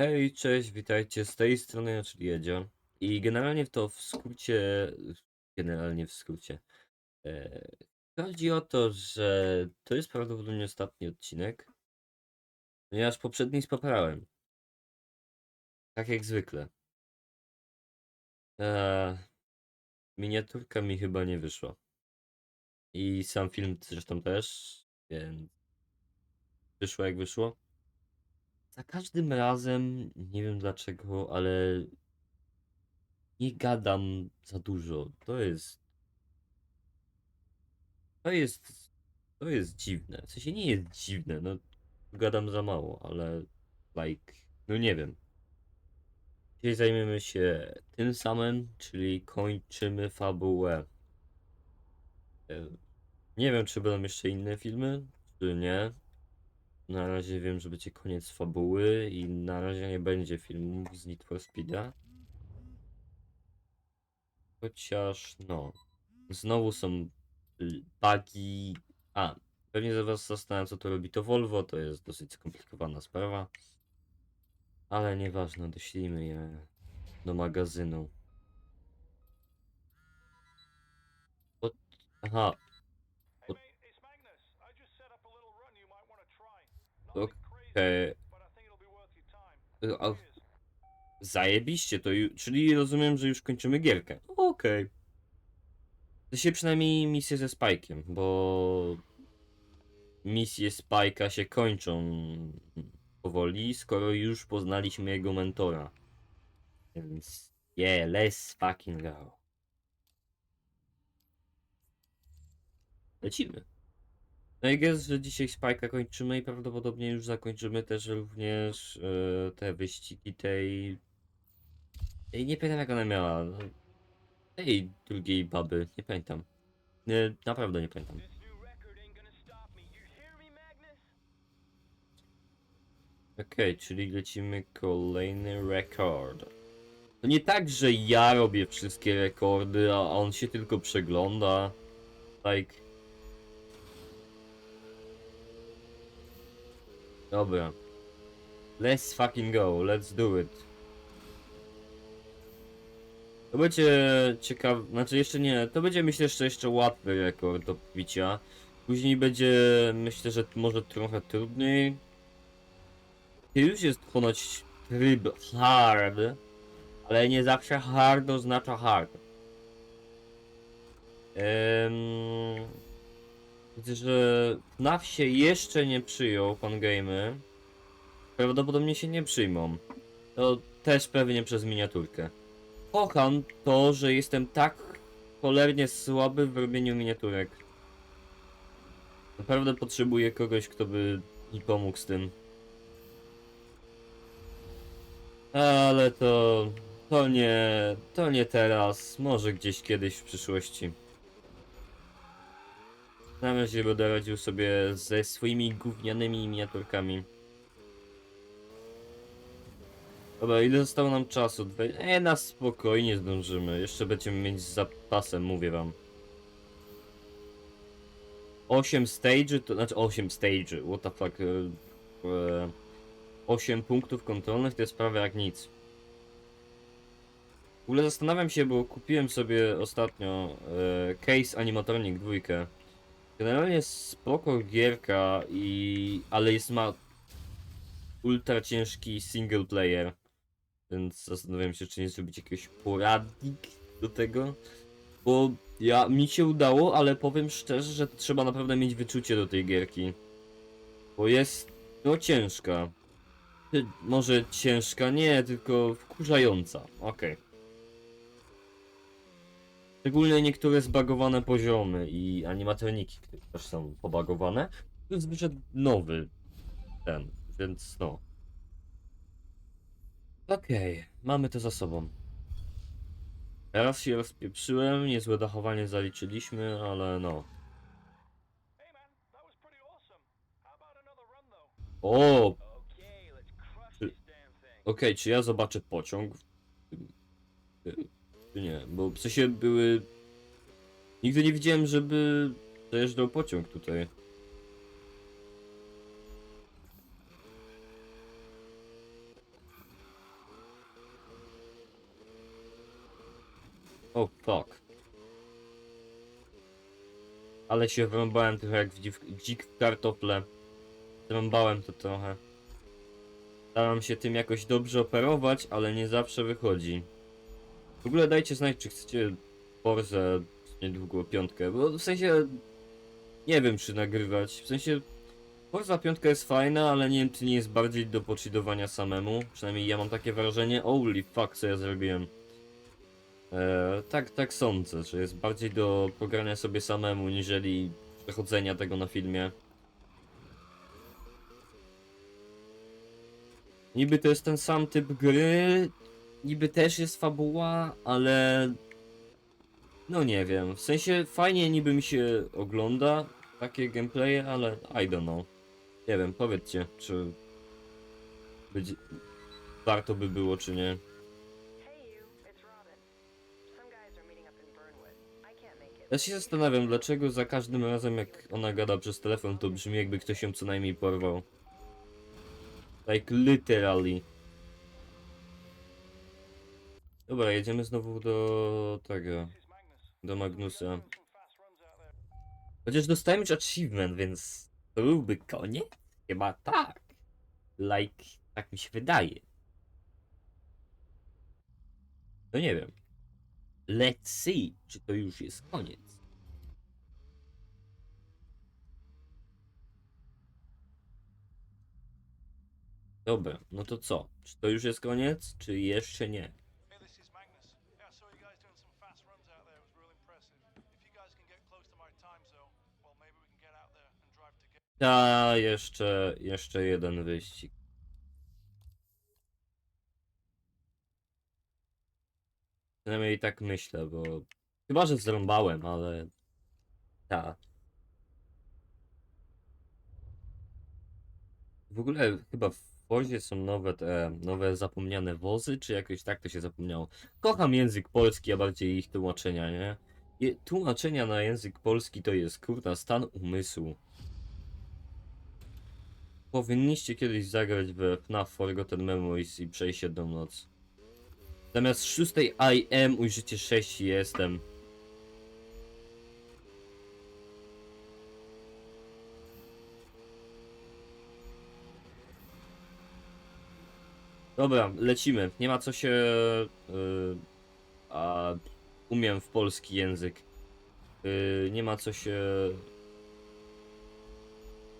Hej, cześć, witajcie z tej strony, czyli Jedzio. I generalnie to w skrócie, generalnie w skrócie, e, chodzi o to, że to jest prawdopodobnie ostatni odcinek, ponieważ poprzedni spoprałem. Tak jak zwykle. E, miniaturka mi chyba nie wyszła. I sam film zresztą też, więc wyszło jak wyszło. Za każdym razem, nie wiem dlaczego, ale nie gadam za dużo. To jest. To jest. To jest dziwne. W sensie nie jest dziwne, no. Gadam za mało, ale. Like. No nie wiem. Dzisiaj zajmiemy się tym samym, czyli kończymy fabułę. E, Nie wiem, czy będą jeszcze inne filmy, czy nie. Na razie wiem, że będzie koniec fabuły i na razie nie będzie filmów z Need for Speeda. Chociaż, no. Znowu są y, bugi. A, pewnie za was zastanawiam, co to robi to Volvo. To jest dosyć skomplikowana sprawa. Ale nieważne, doślijmy je do magazynu. Aha, Hey What- mate, it's Magnus. I just set up a little run you might want to try. Nothing crazy, okej. but I think it'll be worth your time. Y, a-. Zajebiście, to ju- czyli rozumiem, że już kończymy gierkę. Okej. Się przynajmniej misje ze Spike'iem, bo misje Spike'a się kończą powoli, skoro już poznaliśmy jego mentora. Więc yeah, let's fucking go. Lecimy. No i jest, że dzisiaj Spike'a kończymy i prawdopodobnie już zakończymy też również e, te wyścigi tej... Ej, nie pamiętam jak ona miała. Tej drugiej baby, nie pamiętam. Nie, naprawdę nie pamiętam. Okej, czyli lecimy kolejny rekord. To nie tak, że ja robię wszystkie rekordy, a on się tylko przegląda. Like... Dobra. Let's fucking go, let's do it. To będzie ciekawe, znaczy jeszcze nie, to będzie myślę, że jeszcze łatwy rekord do picia. Później będzie, myślę, że może trochę trudniej. To już jest ponoć tryb hard, ale nie zawsze hard oznacza hard. Ehm, widzę, FNAF się jeszcze nie przyjął, pan Gamer. Prawdopodobnie się nie przyjmą. To też pewnie przez miniaturkę. Kocham to, że jestem tak cholernie słaby w robieniu miniaturek. Naprawdę potrzebuję kogoś, kto by mi pomógł z tym. Ale to... To nie... To nie teraz. Może gdzieś kiedyś w przyszłości. Na razie będę radził sobie ze swoimi gównianymi miniaturkami. Dobra, ile zostało nam czasu? Dwe... E, na spokojnie zdążymy. Jeszcze będziemy mieć zapasem, mówię wam. 8 stage, to znaczy 8 stage, what the fuck. E, e, 8 punktów kontrolnych to jest prawie jak nic. W ogóle zastanawiam się, bo kupiłem sobie ostatnio e, case animatronic 2. Generalnie spoko gierka i... ale jest ma ultra ciężki single player. Więc zastanawiam się, czy nie zrobić jakiegoś poradnik do tego. Bo ja mi się udało, ale powiem szczerze, że trzeba naprawdę mieć wyczucie do tej gierki. Bo jest no ciężka. Może ciężka, nie, tylko wkurzająca. Okej. Szczególnie niektóre zbagowane poziomy i animatroniki, które też są pobagowane. To jest wyszedł nowy ten, więc no. Okej, mamy to za sobą. Teraz się rozpieprzyłem, niezłe dachowanie zaliczyliśmy, ale no. Hey man, that was pretty awesome. How about another run though? O, Okay, let's crush this damn thing. Okej, czy ja zobaczę pociąg? Czy nie? Bo w sensie były... Nigdy nie widziałem, żeby dojeżdżał pociąg tutaj. O, oh, fuck. Ale się wyrąbałem trochę jak w dzik, dzik w kartople. Zrąbałem to trochę. Staram się tym jakoś dobrze operować, ale nie zawsze wychodzi. W ogóle dajcie znać, czy chcecie Forza niedługo piątkę, bo w sensie nie wiem czy nagrywać. W sensie Forza piątka jest fajna, ale nie wiem czy nie jest bardziej do poczydowania samemu. Przynajmniej ja mam takie wrażenie. Holy fuck, co ja zrobiłem. Eee, tak, tak sądzę, że jest bardziej do pogrania sobie samemu, niżeli przechodzenia tego na filmie. Niby to jest ten sam typ gry, niby też jest fabuła, ale no nie wiem, w sensie fajnie niby mi się ogląda takie gameplaye, ale I don't know. Nie wiem, powiedzcie, czy być, warto by było, czy nie. Ja się zastanawiam, dlaczego za każdym razem jak ona gada przez telefon, to brzmi jakby ktoś ją co najmniej porwał. Like literally. Dobra, jedziemy znowu do tego, do Magnusa. Chociaż dostałem już achievement, więc to byłby koniec? Chyba tak. Like, tak mi się wydaje. No nie wiem. Let's see, czy to już jest koniec. Dobra, no to co? Czy to już jest koniec, czy jeszcze nie? Ta, jeszcze, jeszcze jeden wyścig. Przynajmniej tak myślę, bo chyba, że zrąbałem, ale ta. W ogóle chyba w wozie są nowe te, nowe zapomniane wozy, czy jakoś tak to się zapomniało. Kocham język polski, a bardziej ich tłumaczenia, nie? Je, tłumaczenia na język polski to jest kurna stan umysłu. Powinniście kiedyś zagrać we FNAF Forgotten Memories i przejść jedną noc. Zamiast szóstej I am ujrzycie 6 jestem. Dobra, lecimy. Nie ma co się... Yy, a umiem w polski język. Yy, nie ma co się...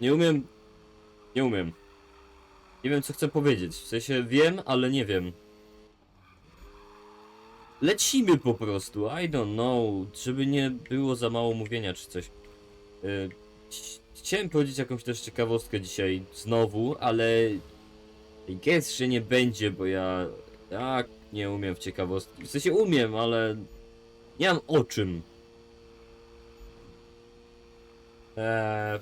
Nie umiem nie umiem. Nie wiem, co chcę powiedzieć. W sensie wiem, ale nie wiem. Lecimy po prostu. I don't know. Żeby nie było za mało mówienia czy coś. Ch- chciałem powiedzieć jakąś też ciekawostkę dzisiaj znowu, ale I guess, że nie będzie, bo ja tak nie umiem w ciekawostki. W sensie umiem, ale nie mam o czym. Eee,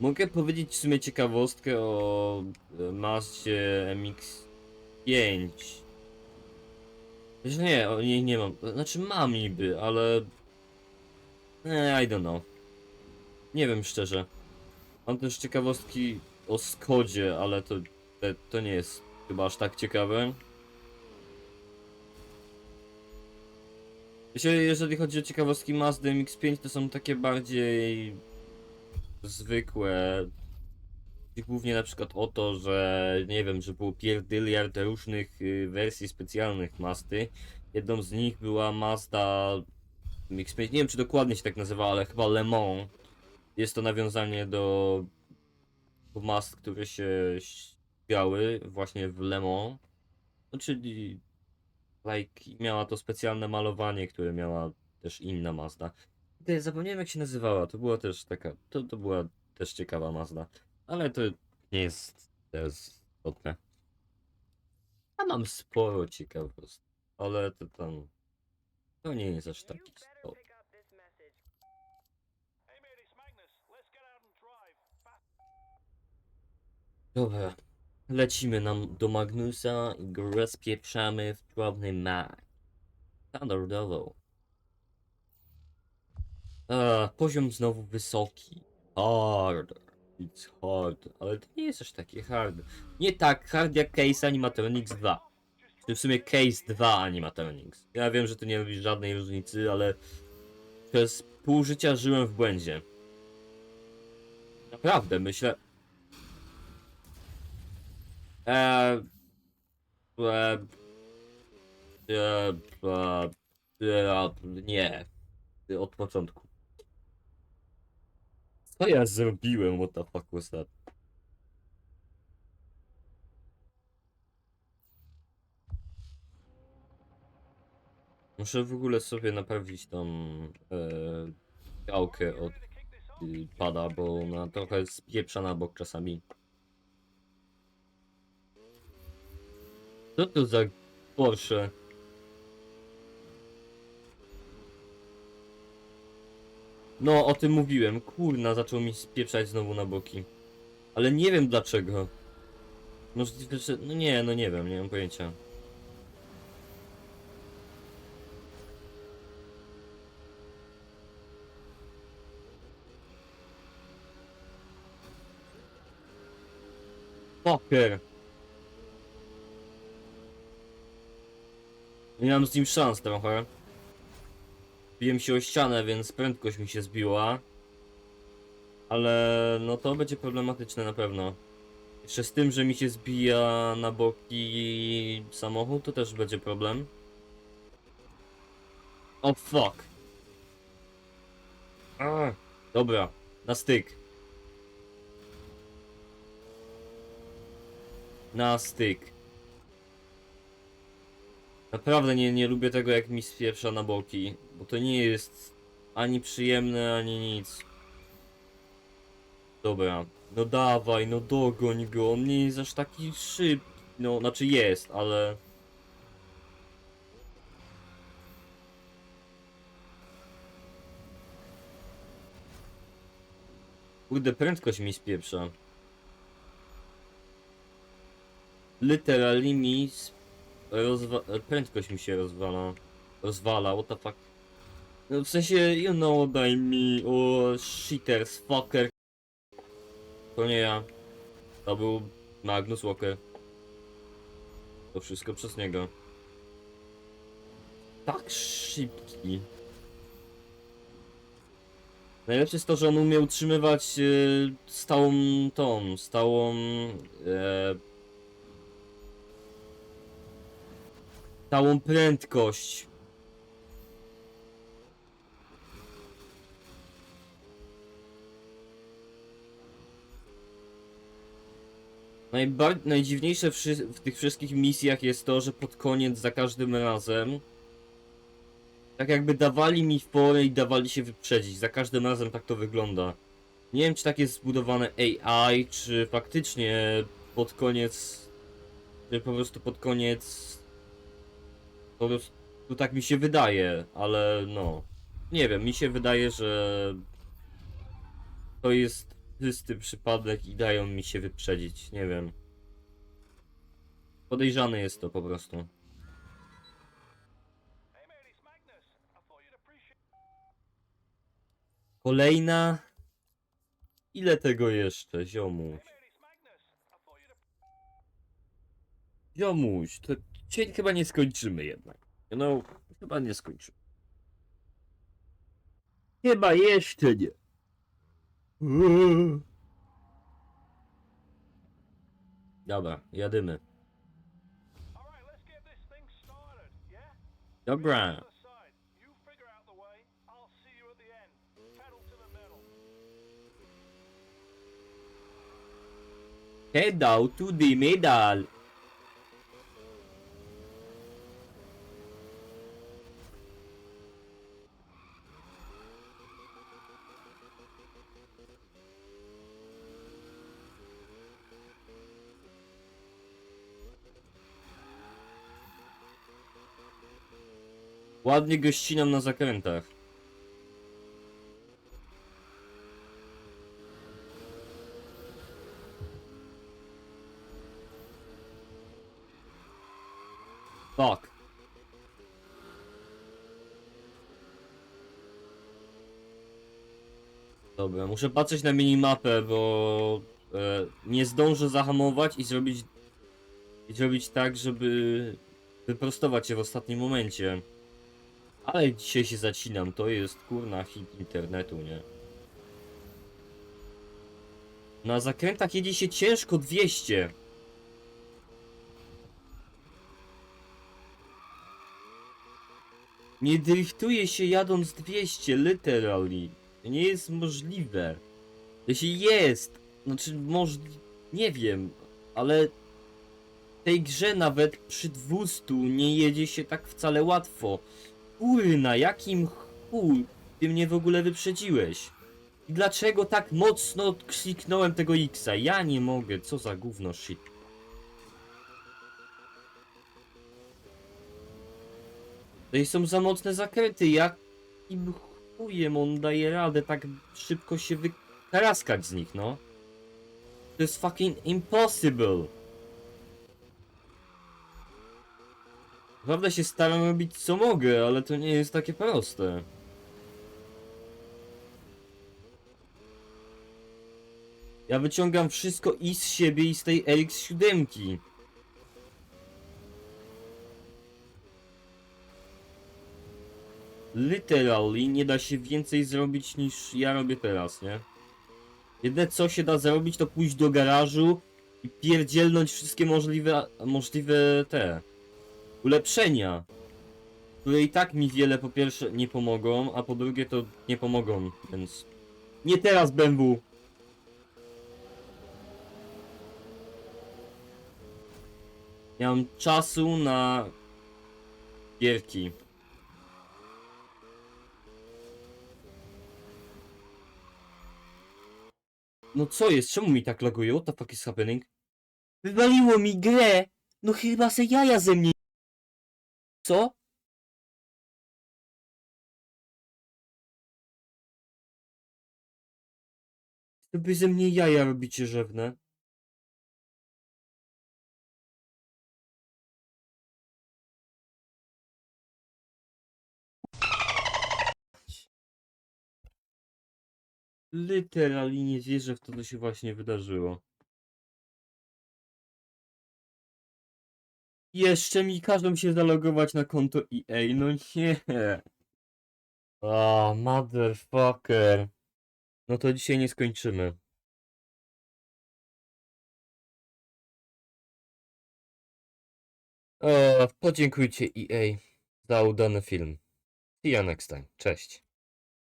Mogę powiedzieć w sumie ciekawostkę o e, Mazdzie MX-5. Że nie, o niej nie mam. Znaczy mam niby, ale... Eh, I don't know. Nie wiem szczerze. Mam też ciekawostki o Skodzie, ale to, to, to nie jest chyba aż tak ciekawe. Jeśli, jeżeli chodzi o ciekawostki Mazdy MX-5, to są takie bardziej zwykłe. Chodzi Głównie na przykład o to, że nie wiem, że było pierdyliard różnych y, wersji specjalnych Mazdy. Jedną z nich była Mazda MX-5, nie wiem czy dokładnie się tak nazywała, ale chyba Le Mans. Jest to nawiązanie do do Mazd, które się ścigały właśnie w Le Mans. No, czyli like, miała to specjalne malowanie, które miała też inna Mazda. Ty, zapomniałem jak się nazywała, to była też taka, to, to była też ciekawa Mazda, ale to nie jest też istotne. Ja mam sporo ciekawostek, ale to tam, to nie jest aż tak istotne. Dobra, lecimy nam do Magnusa i go rozpieprzamy w drobny mak. Standardowo. Poziom znowu wysoki. Hard. It's hard. Ale to nie jest aż takie hard. Nie tak hard jak Case Animatronics 2. Czy w sumie Case 2 Animatronics. Ja wiem, że tu nie robisz żadnej różnicy, ale przez pół życia żyłem w błędzie. Naprawdę, myślę... Eee... Eee... Eee... Eee... Nie. Od początku. Co ja zrobiłem, what the fuck was that? Muszę w ogóle sobie naprawić tą e, gałkę od y, pada, bo ona trochę spieprza na bok czasami. Co to za Porsche? No, o tym mówiłem. Kurna, zaczął mi spieprzać znowu na boki. Ale nie wiem dlaczego. Możliwe, że... No nie, no nie wiem, nie mam pojęcia. Fucker. Nie mam z nim szans trochę. Biłem się o ścianę, więc prędkość mi się zbiła. Ale no to będzie problematyczne na pewno. Jeszcze z tym, że mi się zbija na boki samochód, to też będzie problem. O oh, fuck. A, dobra, na styk. Na styk. Naprawdę nie, nie lubię tego jak mi spieprza na boki, bo to nie jest ani przyjemne, ani nic. Dobra, no dawaj, no dogoń go, on nie jest aż taki szybki, no znaczy jest, ale... Kurde, prędkość mi spieprza. Literally mi sp- rozwa... prędkość mi się rozwala. Rozwala, what the fuck. No w sensie, you know what I mean, o shitters, fucker. To nie ja. To był Magnus Walker. To wszystko przez niego. Tak szybki. Najlepsze jest to, że on umie utrzymywać e, stałą tą, stałą e, stałą prędkość. Najbar- najdziwniejsze w tych wszystkich misjach jest to, że pod koniec za każdym razem tak jakby dawali mi forę i dawali się wyprzedzić. Za każdym razem tak to wygląda. Nie wiem, czy tak jest zbudowane AI, czy faktycznie pod koniec, czy po prostu pod koniec po prostu tak mi się wydaje, ale no. Nie wiem, mi się wydaje, że to jest czysty przypadek i dają mi się wyprzedzić. Nie wiem. Podejrzane jest to po prostu. Kolejna. Ile tego jeszcze, ziomuś? Ziomuś, to dzisiaj chyba nie skończymy jednak. No, chyba nie skończymy. Chyba jeszcze nie. Dobra, jadymy. All right, let's get this thing Ładnie go ścinam na zakrętach. Fuck. Dobra, muszę patrzeć na minimapę, bo e, nie zdążę zahamować i zrobić i zrobić tak, żeby wyprostować się w ostatnim momencie. Ale dzisiaj się zacinam, to jest kurna hit internetu, nie? Na zakrętach jedzie się ciężko 200. Nie driftuje się jadąc 200, literally. To nie jest możliwe. Jeśli jest, znaczy może, nie wiem, ale w tej grze nawet przy 200 nie jedzie się tak wcale łatwo. Kurna, jakim chuj ty mnie w ogóle wyprzedziłeś? I dlaczego tak mocno kliknąłem tego X-a? Ja nie mogę, co za gówno shit. I są za mocne zakręty, jakim chujem on daje radę tak szybko się wykaraskać z nich, no? To jest fucking impossible. Naprawdę się staram robić co mogę, ale to nie jest takie proste. Ja wyciągam wszystko i z siebie i z tej RX-7. Literally nie da się więcej zrobić niż ja robię teraz, nie? Jedyne co się da zrobić to pójść do garażu i pierdzielnąć wszystkie możliwe, możliwe te ulepszenia, które i tak mi wiele po pierwsze nie pomogą, a po drugie to nie pomogą, więc nie teraz BMW. Nie mam czasu na gierki. No co jest? Czemu mi tak laguje? What the fuck is happening? Wywaliło mi grę! No chyba se jaja ze mnie... Co? By ze mnie jaja robicie rzewne. Literalnie nie wierzę w to, co się właśnie wydarzyło. Jeszcze mi każą się zalogować na konto EA, no nie. O, motherfucker. No to dzisiaj nie skończymy. O, podziękujcie EA za udany film. See you next time. Cześć.